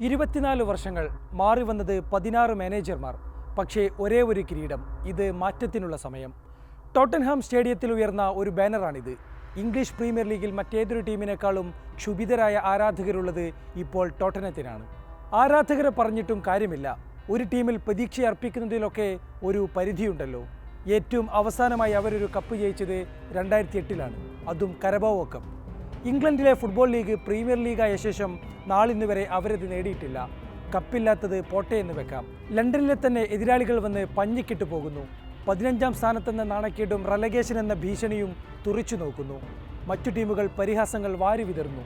ഇരുപത്തിനാല് വർഷങ്ങൾ മാറി വന്നത് പതിനാറ് മാനേജർമാർ. പക്ഷേ ഒരേ ഒരു കിരീടം ഇത് മാറ്റത്തിനുള്ള സമയം. ടോട്ടൻഹാം സ്റ്റേഡിയത്തിൽ ഉയർന്ന ഒരു ബാനറാണിത്. ഇംഗ്ലീഷ് പ്രീമിയർ ലീഗിൽ മറ്റേതൊരു ടീമിനേക്കാളും ക്ഷുഭിതരായ ആരാധകരുള്ളത് ഇപ്പോൾ ടോട്ടനത്തിനാണ്. ആരാധകരെ പറഞ്ഞിട്ടും കാര്യമില്ല. ഒരു ടീമിൽ പ്രതീക്ഷ അർപ്പിക്കുന്നതിലൊക്കെ ഒരു പരിധിയുണ്ടല്ലോ. ഏറ്റവും അവസാനമായി അവരൊരു കപ്പ് ജയിച്ചത് രണ്ടായിരത്തി എട്ടിലാണ് അതും കരബാവോ കപ്പ് ഇംഗ്ലണ്ടിലെ ഫുട്ബോൾ ലീഗ് പ്രീമിയർ ലീഗായ ശേഷം നാളിന്ന് വരെ അവരത് നേടിയിട്ടില്ല. കപ്പില്ലാത്തത് പോട്ടെ എന്ന് വെക്കാം. ലണ്ടനിലെ തന്നെ എതിരാളികൾ വന്ന് പഞ്ഞിക്കിട്ട് പോകുന്നു. പതിനഞ്ചാം സ്ഥാനത്തെന്ന നാണക്കേടും റലഗേഷൻ എന്ന ഭീഷണിയും തുറിച്ചു നോക്കുന്നു. മറ്റു ടീമുകൾ പരിഹാസങ്ങൾ വാരി വിതർന്നു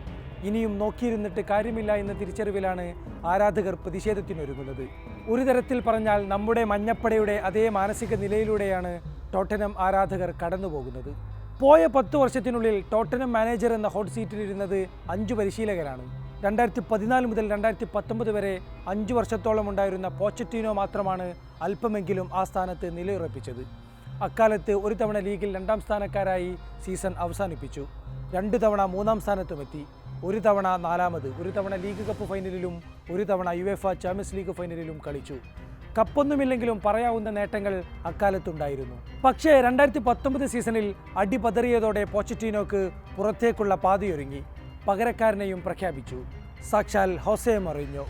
ഇനിയും നോക്കിയിരുന്നിട്ട് കാര്യമില്ല എന്ന തിരിച്ചറിവിലാണ് ആരാധകർ പ്രതിഷേധത്തിനൊരുങ്ങുന്നത്. ഒരു തരത്തിൽ പറഞ്ഞാൽ നമ്മുടെ മഞ്ഞപ്പടയുടെ അതേ മാനസിക നിലയിലൂടെയാണ് ടോട്ടനം ആരാധകർ കടന്നുപോകുന്നത്. പോയ പത്ത് വർഷത്തിനുള്ളിൽ ടോട്ടനം മാനേജർ എന്ന ഹോട്ട് സീറ്റിൽ ഇരുന്നത് അഞ്ച് പരിശീലകരാണ്. രണ്ടായിരത്തി പതിനാല് മുതൽ രണ്ടായിരത്തി പത്തൊമ്പത് വരെ അഞ്ച് വർഷത്തോളം ഉണ്ടായിരുന്ന പോച്ചറ്റീനോ മാത്രമാണ് അല്പമെങ്കിലും ആ സ്ഥാനത്ത് നിലയുറപ്പിച്ചത്. അക്കാലത്ത് ഒരു തവണ ലീഗിൽ രണ്ടാം സ്ഥാനക്കാരായി സീസൺ അവസാനിപ്പിച്ചു. രണ്ട് തവണ മൂന്നാം സ്ഥാനത്തുമെത്തി ഒരു തവണ നാലാമത് ഒരു തവണ ലീഗ് കപ്പ് ഫൈനലിലും ഒരു തവണ യു എഫ് ചാമ്പ്യൻസ് ലീഗ് ഫൈനലിലും കളിച്ചു. കപ്പൊന്നുമില്ലെങ്കിലും പറയാവുന്ന നേട്ടങ്ങൾ അക്കാലത്തുണ്ടായിരുന്നു. പക്ഷേ രണ്ടായിരത്തി പത്തൊമ്പത് സീസണിൽ അടിപതറിയതോടെ പോച്ചറ്റീനോക്ക് പുറത്തേക്കുള്ള പാതയൊരുങ്ങി. പകരക്കാരനെയും പ്രഖ്യാപിച്ചു. സാക്ഷാൽ ഹോസെ മൊറീഞ്ഞോ.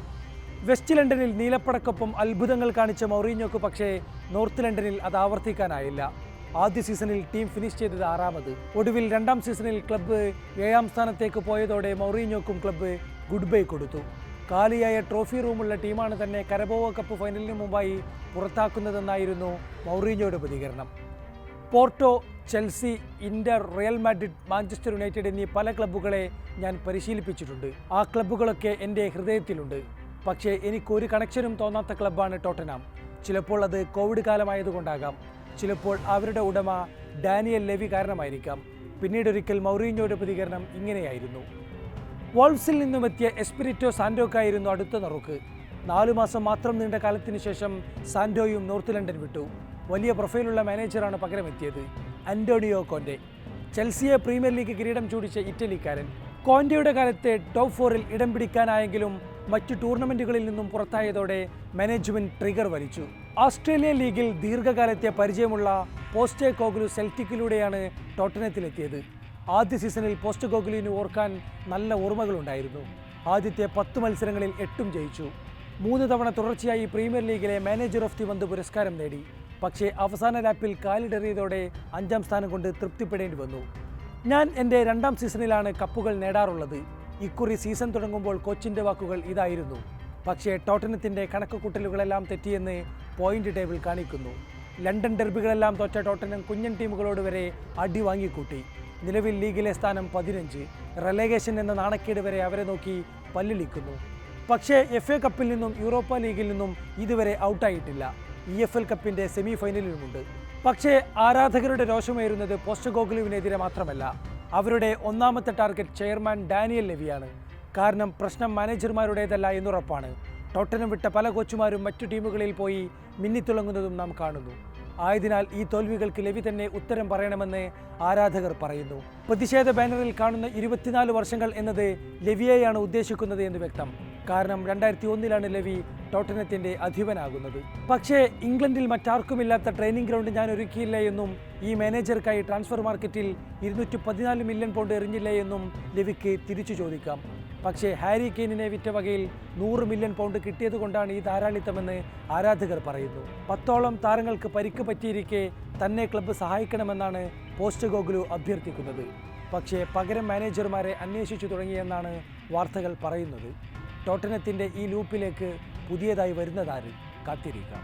വെസ്റ്റ് ലണ്ടനിൽ നീലപ്പടക്കൊപ്പം അത്ഭുതങ്ങൾ കാണിച്ച മൗറീഞ്ഞോക്ക് പക്ഷേ നോർത്ത് ലണ്ടനിൽ അത് ആവർത്തിക്കാനായില്ല. ആദ്യ സീസണിൽ ടീം ഫിനിഷ് ചെയ്തത് ആറാമത്. ഒടുവിൽ രണ്ടാം സീസണിൽ ക്ലബ്ബ് ഏഴാം സ്ഥാനത്തേക്ക് പോയതോടെ മൗറീഞ്ഞോക്കും ക്ലബ്ബ് ഗുഡ് ബൈ കൊടുത്തു. കാലിയായ ട്രോഫി റൂമുള്ള ടീമാണ് തന്നെ കരബോവ കപ്പ് ഫൈനലിന് മുമ്പായി പുറത്താക്കുന്നതെന്നായിരുന്നു മൗറീഞ്ഞോയുടെ പ്രതികരണം. Porto Chelsea Inter Real Madrid Manchester United എന്നീ പല ക്ലബ്ബുകളെ ഞാൻ പരിശീലിപ്പിച്ചിട്ടുണ്ട്. ആ ക്ലബ്ബുകളൊക്കെ എന്റെ ഹൃദയത്തിലുണ്ട്. പക്ഷേ എനിക്കൊരു കണക്ഷനും തോന്നാത്ത ക്ലബ്ബാണ് ടോട്ടനാം. ചിലപ്പോൾ അത് കോവിഡ് കാലമായതുകൊണ്ടാകാം. ചിലപ്പോൾ അവരുടെ ഉടമ ഡാനിയൽ ലെവി കാരണമായിരിക്കാം. പിന്നീടൊരിക്കൽ മൗറീഞ്ഞോയുടെ പ്രതികരണം ഇങ്ങനെയായിരുന്നു. വോൾഫ്സിൽ നിന്നുമെത്തിയ എസ്പിരിറ്റോ സാൻഡോക്കായിരുന്നു അടുത്ത നറുക്ക്. നാലു മാസം മാത്രം നീണ്ട കാലത്തിന് ശേഷം സാൻഡോയും നോർത്ത് ലണ്ടൻ വിട്ടു. വലിയ പ്രൊഫൈലുള്ള മാനേജറാണ് പകരമെത്തിയത്. അന്റോണിയോ കോന്റെ ചെൽസിയെ പ്രീമിയർ ലീഗ് കിരീടം ചൂടിച്ച ഇറ്റലിക്കാരൻ കോന്റയുടെ കാലത്തെ ടോപ്പ് ഫോറിൽ ഇടം പിടിക്കാനായെങ്കിലും മറ്റു ടൂർണമെന്റുകളിൽ നിന്നും പുറത്തായതോടെ മാനേജ്മെന്റ് ട്രിഗർ വലിച്ചു. ഓസ്ട്രേലിയൻ ലീഗിൽ ദീർഘകാലത്തെ പരിചയമുള്ള പോസ്റ്റേ കോഗ്ലു സെൽറ്റിക്കിലൂടെയാണ് ടോട്ടനത്തിലെത്തിയത്. ആദ്യ സീസണിൽ പോസ്റ്റ് ഗോകുലിന് ഓർക്കാൻ നല്ല ഓർമ്മകളുണ്ടായിരുന്നു. ആദ്യത്തെ പത്ത് മത്സരങ്ങളിൽ എട്ടും ജയിച്ചു. മൂന്ന് തവണ തുടർച്ചയായി പ്രീമിയർ ലീഗിലെ മാനേജർ ഓഫ് ദി മന്ത് പുരസ്കാരം നേടി. പക്ഷേ അവസാന ലാപ്പിൽ കാലിടറിയതോടെ അഞ്ചാം സ്ഥാനം കൊണ്ട് തൃപ്തിപ്പെടേണ്ടി വന്നു. ഞാൻ എന്റെ രണ്ടാം സീസണിലാണ് കപ്പുകൾ നേടാറുള്ളത്. ഇക്കുറി സീസൺ തുടങ്ങുമ്പോൾ കോച്ചിന്റെ വാക്കുകൾ ഇതായിരുന്നു. പക്ഷേ ടോട്ടനത്തിന്റെ കണക്കുകൂട്ടലുകളെല്ലാം തെറ്റിയെന്ന് പോയിന്റ് ടേബിൾ കാണിക്കുന്നു. ലണ്ടൻ ഡെർബികളെല്ലാം തോറ്റ ടോട്ടനം കുഞ്ഞൻ ടീമുകളോട് വരെ അടി വാങ്ങിക്കൂട്ടി. നിലവിൽ ലീഗിലെ സ്ഥാനം പതിനഞ്ച്. റെലേഗേഷൻ എന്ന നാണക്കേട് വരെ അവരെ നോക്കി പല്ലിളിക്കുന്നു. പക്ഷേ എഫ് എ കപ്പിൽ നിന്നും യൂറോപ്പ ലീഗിൽ നിന്നും ഇതുവരെ ഔട്ടായിട്ടില്ല. ഇ എഫ് എൽ കപ്പിന്റെ സെമി ഫൈനലിലുമുണ്ട് പക്ഷേ ആരാധകരുടെ രോഷമേറുന്നത് പോസ്റ്റ് ഗോകുലുവിനെതിരെ മാത്രമല്ല. അവരുടെ ഒന്നാമത്തെ ടാർഗറ്റ് ചെയർമാൻ ഡാനിയൽ ലെവിയാണ്. കാരണം പ്രശ്നം മാനേജർമാരുടേതല്ല എന്നുറപ്പാണ്. ടോട്ടനം വിട്ട പല കോച്ചുമാരും മറ്റു ടീമുകളിൽ പോയി മിന്നിത്തിളങ്ങുന്നതും നാം കാണുന്നു. ആയതിനാൽ ഈ തോൽവികൾക്ക് ലവി തന്നെ ഉത്തരം പറയണമെന്ന് ആരാധകർ പറയുന്നു. പ്രതിഷേധ ബാനറിൽ കാണുന്ന ഇരുപത്തിനാല് വർഷങ്ങൾ എന്നത് ലവിയെയാണ് ഉദ്ദേശിക്കുന്നത് എന്ന് വ്യക്തം. കാരണം രണ്ടായിരത്തി ഒന്നിലാണ് ലവി ടോട്ടനത്തിന്റെ അധിപനാകുന്നത്. പക്ഷേ ഇംഗ്ലണ്ടിൽ മറ്റാർക്കുമില്ലാത്ത ട്രെയിനിങ് ഗ്രൗണ്ട് ഞാൻ ഒരുക്കിയില്ല എന്നും ഈ മാനേജർക്കായി ട്രാൻസ്ഫർ മാർക്കറ്റിൽ ഇരുന്നൂറ്റി പതിനാല് മില്യൺ പൗണ്ട് എറിഞ്ഞില്ല എന്നും ലവിക്ക് തിരിച്ചു ചോദിക്കാം. പക്ഷേ ഹാരി കെയിനിനെ വിറ്റ വകയിൽ നൂറ് മില്യൺ പൗണ്ട് കിട്ടിയത് കൊണ്ടാണ് ഈ ധാരാളിത്തമെന്ന് ആരാധകർ പറയുന്നു. പത്തോളം താരങ്ങൾക്ക് പരിക്ക് പറ്റിയിരിക്കെ തന്നെ ക്ലബ്ബ് സഹായിക്കണമെന്നാണ് പോസ്റ്റ് ഗോകുലു അഭ്യർത്ഥിക്കുന്നത്. പക്ഷേ പകരം മാനേജർമാരെ അന്വേഷിച്ചു തുടങ്ങിയെന്നാണ് വാർത്തകൾ പറയുന്നത്. ടോട്ടനത്തിന്റെ ഈ ലൂപ്പിലേക്ക് പുതിയതായി വരുന്നതാരും കാത്തിരിക്കാം.